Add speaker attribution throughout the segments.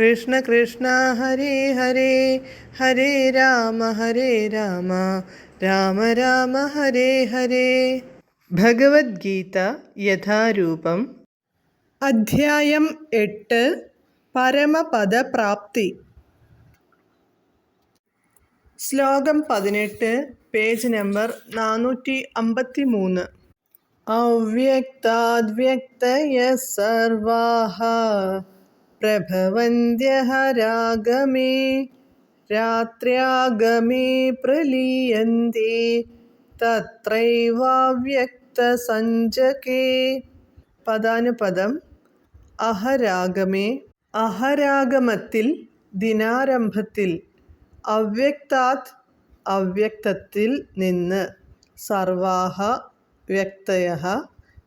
Speaker 1: കൃഷ്ണ കൃഷ്ണ ഹരേ ഹരേ ഹരേ രാമ ഹരേ രാമ രാമ രാമ ഹരേ ഹരേ. ഭഗവത്ഗീത യഥാരൂപം. അധ്യായം എട്ട് പരമപദപ്രാപ്തി. ശ്ലോകം പതിനെട്ട് പേജ് നമ്പർ നാനൂറ്റി അമ്പത്തി മൂന്ന് അവ്യക്താദ്വ്യക്തയ സർവാഹ. രാഗമേ രാത്ര്യാഗമേ പ്രലീയന്തി തത്രൈവാവ്യക്തസഞ്ചകേ പദാനുപദം അഹരാഗമേ അഹരാഗമത്തിൽ ദിനാരംഭത്തിൽ അവ്യക്താത് അവ്യക്തത്തിൽ നിന്ന്। സർവാഹ വ്യക്തയ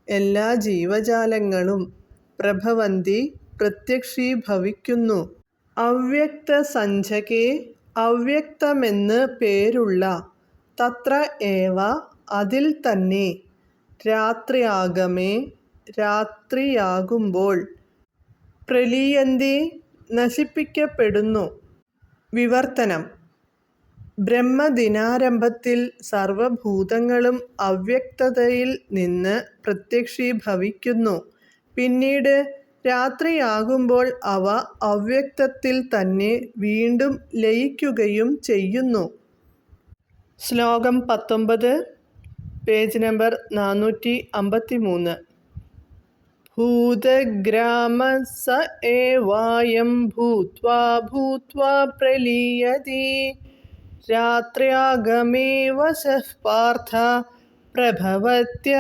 Speaker 1: എല്ലാ ജീവജാലങ്ങളും പ്രഭവന്തി പ്രത്യക്ഷീഭവിക്കുന്നു. അവ്യക്ത സഞ്ജകെ അവ്യക്തമെന്ന് പേരുള്ള തത്ര ഏവ അതിൽ തന്നെ. രാത്രിയാഗമേ രാത്രിയാകുമ്പോൾ പ്രലീയന്തി നശിപ്പിക്കപ്പെടുന്നു. വിവർത്തനം. ബ്രഹ്മദിനാരംഭത്തിൽ സർവഭൂതങ്ങളും അവ്യക്തതയിൽ നിന്ന് പ്രത്യക്ഷീഭവിക്കുന്നു. പിന്നീട് രാത്രിയാകുമ്പോൾ അവ അവ്യക്തത്തിൽ തന്നെ വീണ്ടും ലയിക്കുകയും ചെയ്യുന്നു. ശ്ലോകം പത്തൊമ്പത് പേജ് നമ്പർ നാനൂറ്റി അമ്പത്തി മൂന്ന് ഭൂതഗ്രാമ സ ഏവായം ഭൂത്വാ ഭൂത്വാ പ്രലീയതി. രാത്ര്യാഗമേ വശഃ പാർത്ഥ പ്രഭവത്യഹരാഗമേ.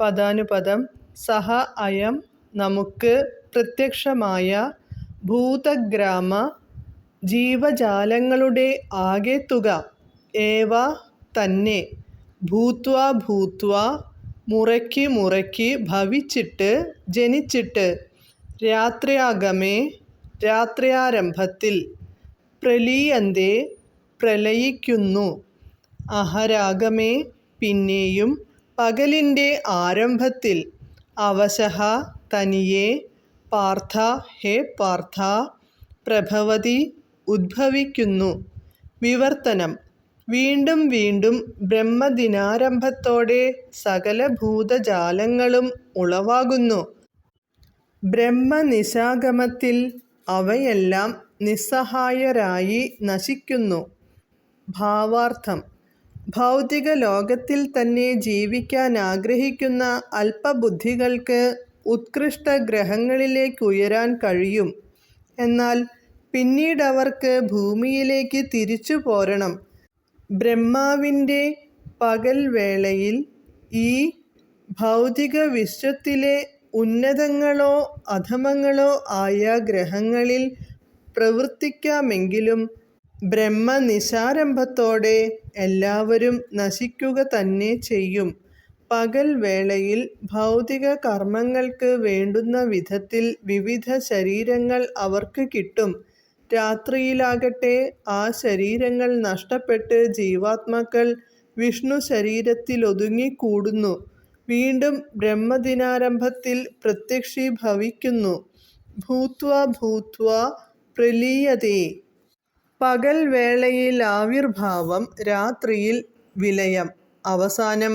Speaker 1: പദാനുപദം സഹ അയം നമുക്ക് പ്രത്യക്ഷമായ ഭൂതഗ്രാമ ജീവജാലങ്ങളുടെ ആകെത്തുക ഏവ തന്നെ ഭൂത്വ ഭൂത്വ മുറയ്ക്ക് മുറയ്ക്ക് ഭവിച്ചിട്ട് ജനിച്ചിട്ട് രാത്രിയാഗമേ രാത്രിയാരംഭത്തിൽ പ്രലീയന്തേ പ്രലയിക്കുന്നു അഹരാഗമേ പിന്നെയും പകലിന്റെ ആരംഭത്തിൽ അവശഹ തനിയെ പാർത്ഥ ഹേ പാർത്ഥ പ്രഭവതി ഉദ്ഭവിക്കുന്നു. വിവർത്തനം. വീണ്ടും വീണ്ടും ബ്രഹ്മദിനാരംഭത്തോടെ സകല ഭൂതജാലങ്ങളും ഉളവാകുന്നു. ബ്രഹ്മനിശാഗമത്തിൽ അവയെല്ലാം നിസ്സഹായരായി നശിക്കുന്നു. ഭാവാർത്ഥം. ഭൗതിക ലോകത്തിൽ തന്നെ ജീവിക്കാൻ ആഗ്രഹിക്കുന്ന അല്പബുദ്ധികൾക്ക് ഉത്കൃഷ്ട ഗ്രഹങ്ങളിലേക്ക് ഉയരാൻ കഴിയും. എന്നാൽ പിന്നീട് അവർക്ക് ഭൂമിയിലേക്ക് തിരിച്ചു പോരണം ബ്രഹ്മാവിന്റെ പകൽ വേളയിൽ ഈ ഭൗതിക വിശ്വത്തിലെ ഉന്നതങ്ങളോ അധമങ്ങളോ ആയ ഗ്രഹങ്ങളിൽ പ്രവർത്തിക്കാമെങ്കിലും ബ്രഹ്മനിശാരംഭത്തോടെ എല്ലാവരും നശിക്കുക തന്നെ ചെയ്യും. പകൽ വേളയിൽ ഭൗതിക കർമ്മങ്ങൾക്ക് വേണ്ടുന്ന വിധത്തിൽ വിവിധ ശരീരങ്ങൾ അവർക്ക് കിട്ടും. രാത്രിയിലാകട്ടെ ആ ശരീരങ്ങൾ നഷ്ടപ്പെട്ട് ജീവാത്മാക്കൾ വിഷ്ണു ശരീരത്തിലൊതുങ്ങിക്കൂടുന്നു വീണ്ടും ബ്രഹ്മദിനാരംഭത്തിൽ പ്രത്യക്ഷീഭവിക്കുന്നു. ഭൂത്വ ഭൂത്വ പ്രലീയതേ. പകൽ വേളയിൽ ആവിർഭാവം രാത്രിയിൽ വിലയം. അവസാനം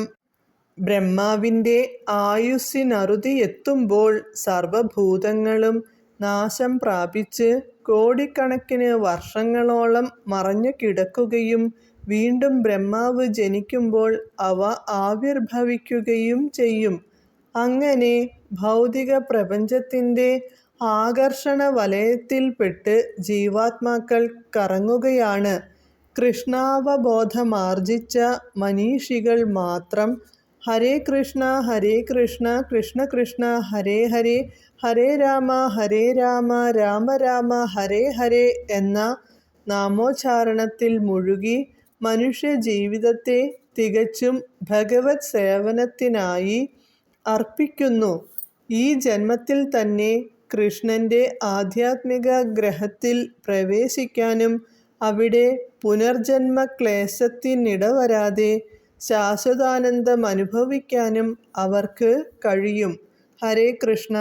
Speaker 1: ബ്രഹ്മാവിന്റെ ആയുസ്സിനറുതി എത്തുമ്പോൾ സർവഭൂതങ്ങളും നാശം പ്രാപിച്ച് കോടിക്കണക്കിന് വർഷങ്ങളോളം മറഞ്ഞു കിടക്കുകയും വീണ്ടും ബ്രഹ്മാവ് ജനിക്കുമ്പോൾ അവ ആവിർഭവിക്കുകയും ചെയ്യും. അങ്ങനെ ഭൗതികപ്രപഞ്ചത്തിന്റെ ആകർഷണവലയത്തിൽപ്പെട്ട് ജീവാത്മാക്കൾ കറങ്ങുകയാണ്. കൃഷ്ണാവബോധമാർജിച്ച മനീഷികൾ മാത്രം ഹരേ കൃഷ്ണ ഹരേ കൃഷ്ണ കൃഷ്ണ കൃഷ്ണ ഹരേ ഹരേ ഹരേ രാമ ഹരേ രാമ രാമ രാമ ഹരേ ഹരേ എന്ന നാമോച്ചാരണത്തിൽ മുഴുകി മനുഷ്യ ജീവിതത്തെ തികച്ചും ഭഗവത് സേവനത്തിനായി അർപ്പിക്കുന്നു. ഈ ജന്മത്തിൽ തന്നെ കൃഷ്ണന്റെ ആധ്യാത്മിക ഗ്രഹത്തിൽ പ്രവേശിക്കാനും അവിടെ പുനർജന്മ ക്ലേശത്തിനിടവരാതെ ശാശ്വതാനന്ദം അനുഭവിക്കാനും അവർക്ക് കഴിയും. ഹരേ കൃഷ്ണ